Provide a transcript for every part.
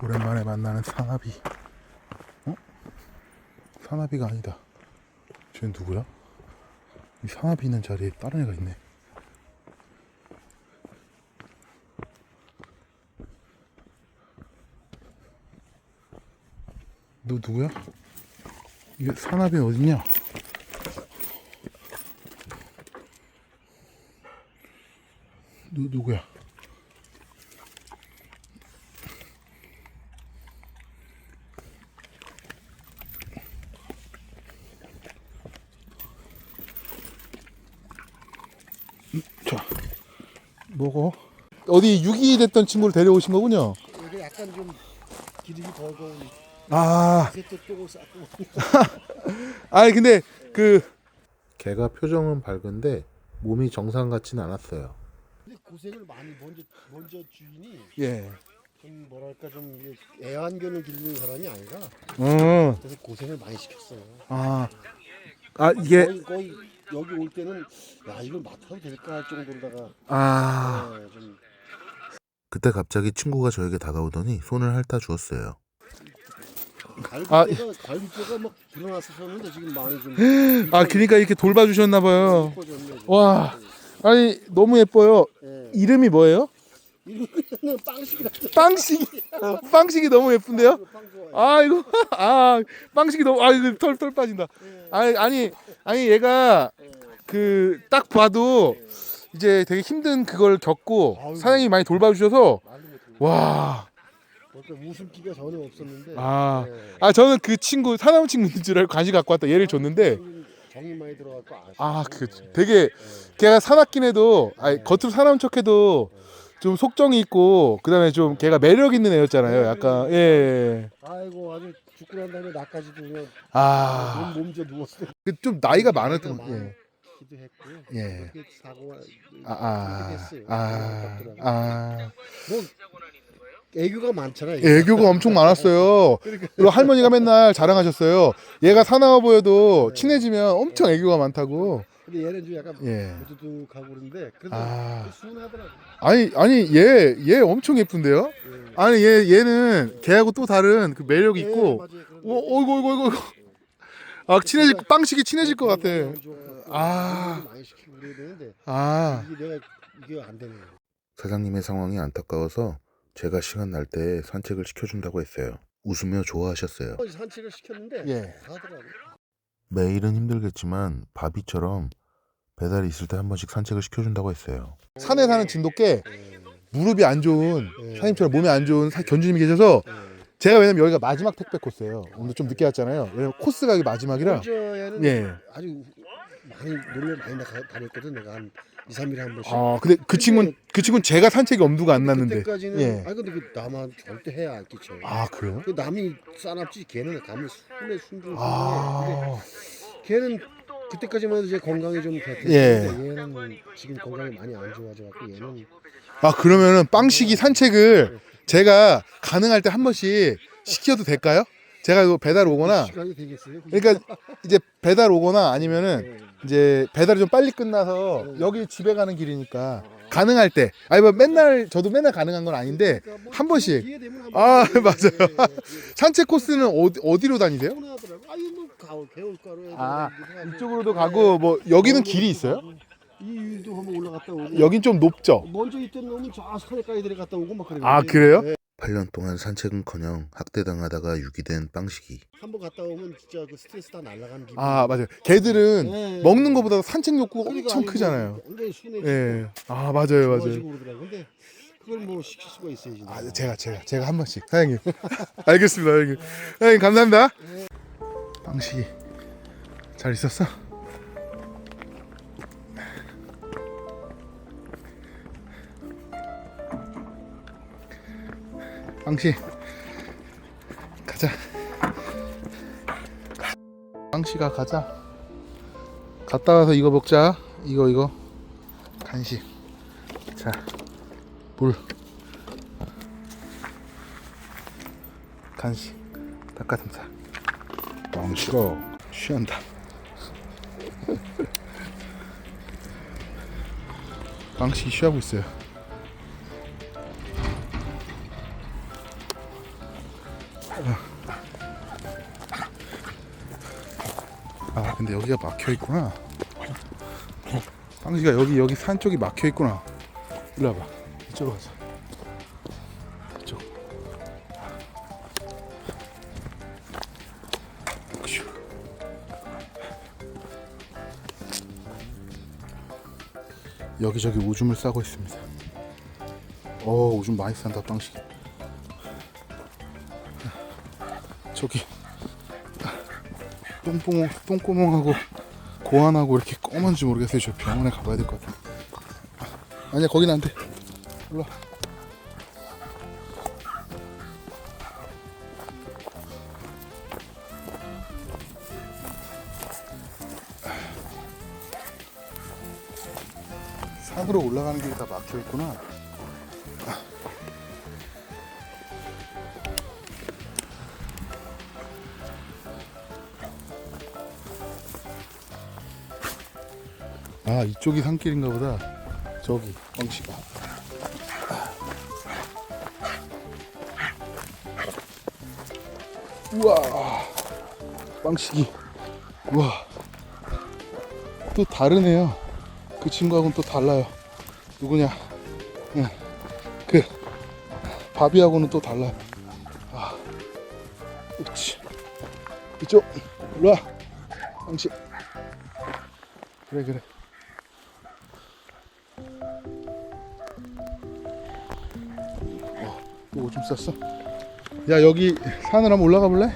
오랜만에 만나는 사나비. 어? 사나비가 아니다. 쟤는 누구야? 이 사나비 있는 자리에 다른 애가 있네. 너 누구야? 이게 사나비 어딨냐? 누 누구야? 자, 먹어. 어디 유기 됐던 친구를 데려오신 거군요. 이게 약간 좀 기름이 더러운 아, 싸고 아니 근데 그 개가 표정은 밝은데 몸이 정상 같지는 않았어요. 근데 고생을 많이 먼저 먼저 주인이 예. 좀 뭐랄까 좀 이게 애완견을 기르는 사람이 아니라 어. 그래서 고생을 많이 시켰어요. 아. 아 이게 거의 거의 여기 올 때는 야 이걸 맡아도 될까 할 정도로다가 아 네, 좀 그때 갑자기 친구가 저에게 다가오더니 손을 핥아 주었어요. 아. 갈비뼈가 갈비뼈가 막 드러났었는데 지금 많이 좀 아, 그러니까 이렇게 돌봐주셨나 봐요. 와. 아니 너무 예뻐요. 예. 이름이 뭐예요? 이거는 빵식 같은 빵식이. 빵식이 너무 예쁜데요? 빵 좋아해. 아 이거 아 빵식이 너무 아 이거 털털 빠진다. 아니 아니 아니 얘가 그 딱 봐도 이제 되게 힘든 그걸 겪고. 사장님이 많이 돌봐주셔서. 와. 웃음기가 전혀 없었는데. 아. 예. 아 저는 그 친구 사나운 친구인 줄 알고 간식 갖고 왔다 얘를 줬는데 좀 정이 많이 들어갖고 아 아쉽네. 그 되게 걔가 사납긴 해도 아니 겉으로 사나운 척해도 좀 속정이 있고 그다음에 좀 걔가 매력 있는 애였잖아요 약간 예. 아이고 아주 죽고 난 다음에 나까지도 그냥 아. 몸 몸져 누웠을 그좀 나이가 많았던 예. 기도 했고 예. 그렇게 사고가 아, 아, 했어요. 아, 안타깝더라고요. 아, 뭐 애교가 많잖아. 애교가 엄청 많았어요. 그리고 할머니가 맨날 자랑하셨어요. 얘가 사나워 보여도 친해지면 엄청 애교가 많다고. 근데 얘는 좀 약간 예. 무두둑하고 그러는데 그래도 아. 순하더라고. 아니, 아니, 얘, 얘 엄청 예쁜데요? 예. 아니, 얘, 얘는 걔하고 또 다른 그 매력이 예, 있고, 맞아요. 그런 어, 거. 어이구, 어이구, 어이구. 아, 친해질, 빵식이 친해질 것 같아. 아. 많이 시키고 그래야 되는데 아, 이게 내가 이게 안 되네. 사장님의 상황이 안타까워서 제가 시간 날 때 산책을 시켜준다고 했어요. 웃으며 좋아하셨어요. 산책을 시켰는데 예. 가더라고. 매일은 힘들겠지만 바비처럼 배달이 있을 때 한 번씩 산책을 시켜준다고 했어요. 산에 사는 진돗개, 예. 무릎이 안 좋은, 예. 사장님처럼 몸이 안 좋은 사- 견주님이 계셔서, 예. 제가 왜냐면 여기가 마지막 택배 코스예요. 오늘 좀 늦게 왔잖아요. 왜냐면 코스가 여기 마지막이라. 예. 아주 많이 놀러 많이 나가 다녔거든 내가 한 2, 3일에 한 번씩. 아, 근데 그 친구는 그 친구는 제가 산책이 엄두가 안 났는데. 그때까지는 예. 아 근데 그 남한 절대 해야 안 끼쳐. 아, 그래요? 그 남이 싸납지 걔는 순둥 순해. 근데 아. 걔는 그때까지만 해도 이제 건강이 좀 예. 얘는 뭐 지금 건강이 많이 안 좋아져 갖고 얘는 아, 그러면은 빵식이 산책을 제가 가능할 때 한 번씩 시켜도 될까요? 제가 이거 배달 오거나 시간이 되겠어요. 그러니까 이제 배달 오거나 아니면은 예. 이제 배달이 좀 빨리 끝나서 여기 집에 가는 길이니까 가능할 때 아니 뭐 맨날 저도 맨날 가능한 건 아닌데 한 번씩. 기회 되면 한 아. 맞아요. 예, 예, 예. 산책 코스는 어디, 어디로 다니세요? 아뭐 가을 아, 이쪽으로도 가고 뭐 여기는 길이 있어요? 이 위도 한번 올라갔다 오고. 여긴 좀 높죠. 먼저 있던 놈은 저 산에까지 내려갔다 오고 막 그래. 아, 그래요? 8년 동안 산책은커녕 학대당하다가 유기된 빵식이. 한 번 갔다 오면 진짜 그 스트레스 다 날아가는 기분. 아 맞아요. 개들은 네. 먹는 것보다 산책 욕구가 그러니까 엄청 아니, 뭐 크잖아요. 굉장히 순해. 예. 아 맞아요, 맞아요. 좋아지고 그러더라고. 근데 그걸 뭐 시킬 수가 있어야지. 아 제가 제가 제가 한 번씩 사장님. 알겠습니다, 사장님. 사장님 감사합니다. 빵식이 잘 있었어? 빵식 가자. 빵식아 가자. 갔다 와서 이거 먹자. 이거 이거 간식. 자 물. 간식 닭가슴살 왕치가 취한다 왕치 취하고 있어요 근데 여기가 막혀 있구나. 빵지가 여기 여기 산 쪽이 막혀 있구나. 일로 와봐. 이쪽으로 가자. 이쪽. 휴. 여기저기 오줌을 싸고 있습니다. 어 오줌 많이 싼다 빵식. 저기 똥구멍 똥구멍하고 고환하고 이렇게 검은지 모르겠어요. 저 병원에 가봐야 될 것 같아. 아니야 거긴 안 돼. 일로 와. 산으로 올라가는 길이 다 막혀 있구나. 아 이쪽이 산길인가 보다. 저기 뻥치가. 우와 빵식이. 우와. 또 다르네요. 그 친구하고는 또 달라요. 누구냐? 응. 그 바비하고는 또 달라요. 아 그렇지. 이쪽 일로와. 빵식. 그래 그래 또 오줌 쌌어 야 여기 산을 한번 올라가 볼래?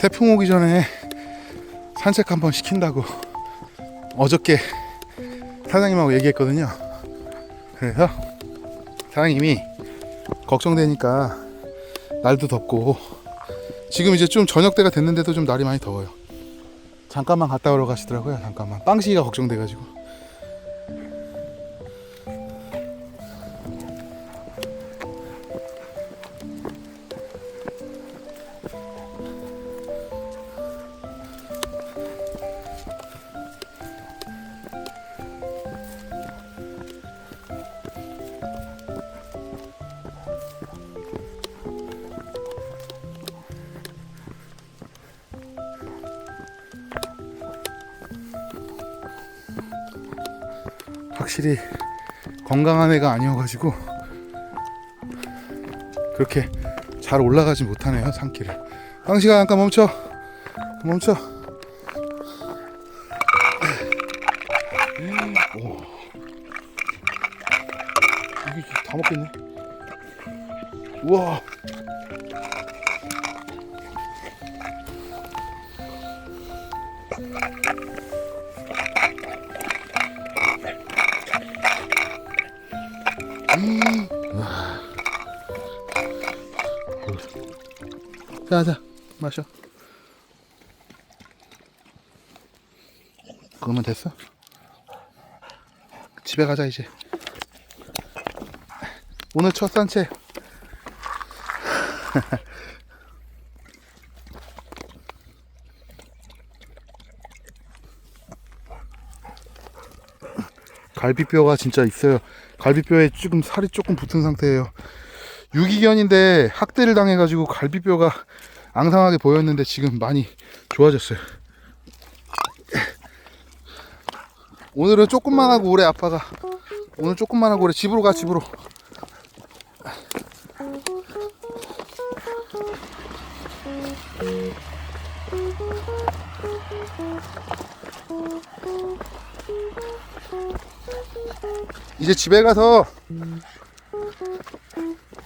태풍 오기 전에 산책 한번 시킨다고 어저께 사장님하고 얘기했거든요. 그래서 사장님이 걱정되니까 날도 덥고 지금 이제 좀 저녁 때가 됐는데도 좀 날이 많이 더워요. 잠깐만 갔다 오러 가시더라고요. 잠깐만 빵시기가 걱정돼가지고. 확실히 건강한 애가 아니어가지고 그렇게 잘 올라가지 못하네요 산길을. 빵시가 잠깐 멈춰. 멈춰. 다 먹겠네. 우와 자자 마셔. 그러면 됐어? 집에 가자 이제. 오늘 첫 산책 갈비뼈가 진짜 있어요. 갈비뼈에 지금 살이 조금 붙은 상태예요 유기견인데 학대를 당해가지고 갈비뼈가 앙상하게 보였는데 지금 많이 좋아졌어요. 오늘은 조금만 하고 오래 아빠가 오늘 조금만 하고 오래 집으로 가 집으로. 이제 집에 가서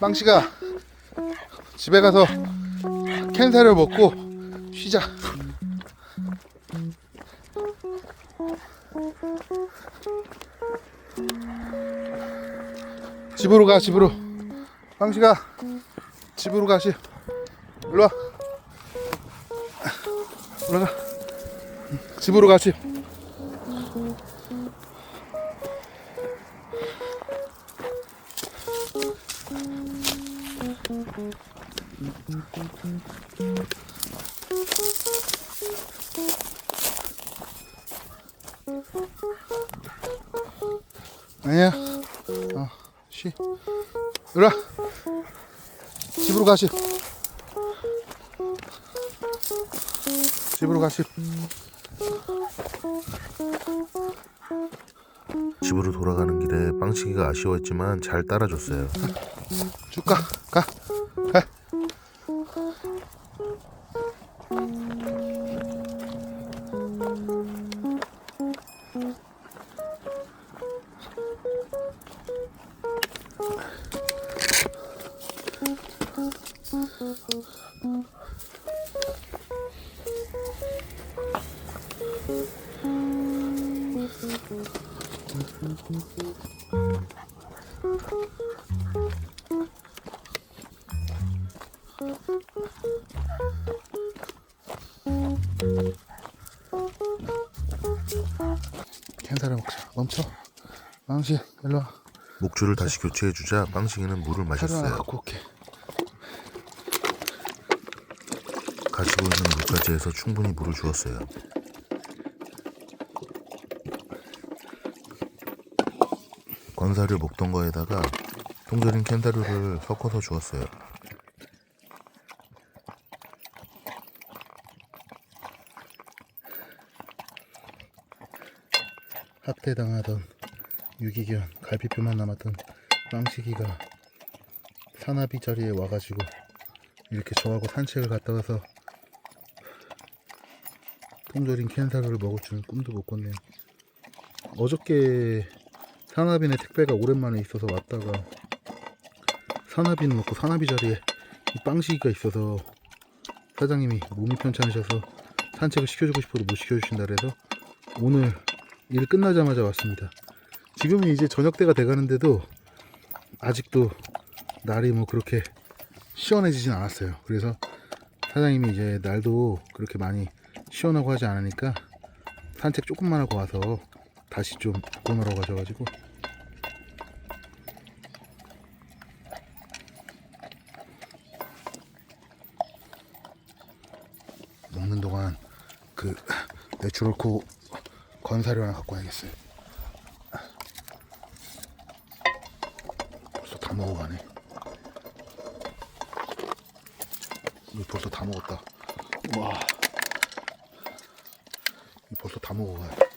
빵씨가 집에 가서 캔사를 먹고 쉬자. 집으로 가 집으로. 빵씨가 집으로 가시. 일로 와. 올라가. 집으로 가시. 아니야. 어, 쉬. 와. 집으로 가시. 집으로 가시. 집으로 돌아가는 길에 빵치기가 아쉬웠지만 잘 따라줬어요. 쭉. 가. 캔사를 먹자. 멈춰. 망시, 일로 와. 목줄을 다시 교체해주자 빵식이는 물을 하나 마셨어요. 갖고 올게. 가지고 있는 물까지 해서 충분히 물을 주었어요. 건사료 먹던 거에다가 통조림 캔사료를 섞어서 주었어요. 학대당하던 유기견 갈비뼈만 남았던 빵식이가 사나비 자리에 와가지고 이렇게 저하고 산책을 갔다 와서 통조림 캔사료를 먹을 줄은 꿈도 못 꿨네요. 어저께 사나비네 택배가 오랜만에 있어서 왔다가 사나비는 먹고 사나비 자리에 이 빵식이가 있어서 사장님이 몸이 편찮으셔서 산책을 시켜주고 싶어도 못 시켜주신다 그래서 오늘 일 끝나자마자 왔습니다. 지금은 이제 저녁 때가 돼가는데도 아직도 날이 뭐 그렇게 시원해지진 않았어요. 그래서 사장님이 이제 날도 그렇게 많이 시원하고 하지 않으니까 산책 조금만 하고 와서 다시 좀 보너라고 하셔가지고 먹는 동안 그 내추럴코 건사료 하나 갖고 와야겠어요. 벌써 다 먹어가네. 벌써 다 먹었다. 와. 벌써 다 먹어가요.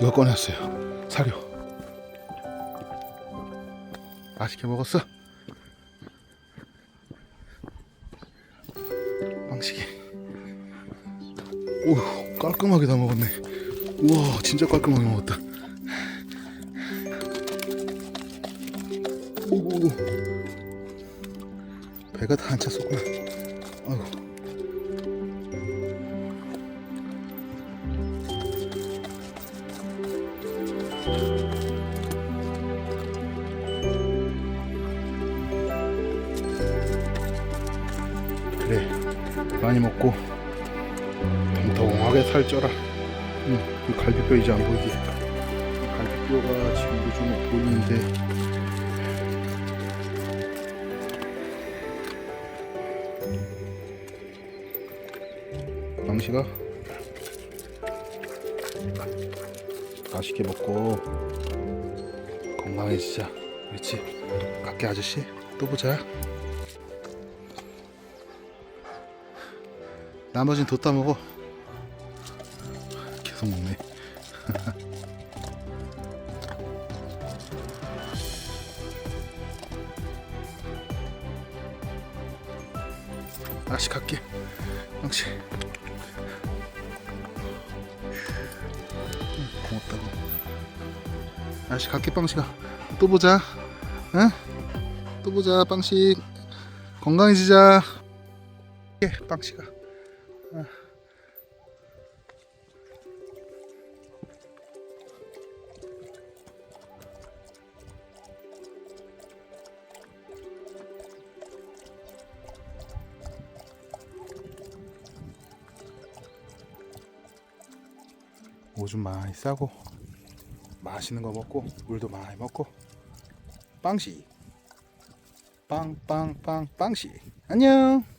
이거 꺼냈어요. 사료. 맛있게 먹었어? 방식이. 오, 깔끔하게 다 먹었네. 우와, 진짜 깔끔하게 먹었다. 오, 배가 다 안 찼었구나. 아이고. 많이 먹고 통통하게 살쪄라. 응, 이 갈비뼈 이제 안 보이지 이 갈비뼈가 지금도 좀 보이는데. 망시가 맛있게 먹고 건강해지자. 그렇지? 갈게 아저씨 또 보자 나머진 뒀다 먹어. 계속 먹네. 아씨 갈게. 역시. 고맙다고. 아씨 갈게 빵식아. 또 보자. 응? 또 보자 빵식. 건강해지자. 예, 빵식아. 뭐 오줌 많이 싸고 맛있는 거 먹고 물도 많이 먹고. 빵시 빵빵빵 빵시 안녕!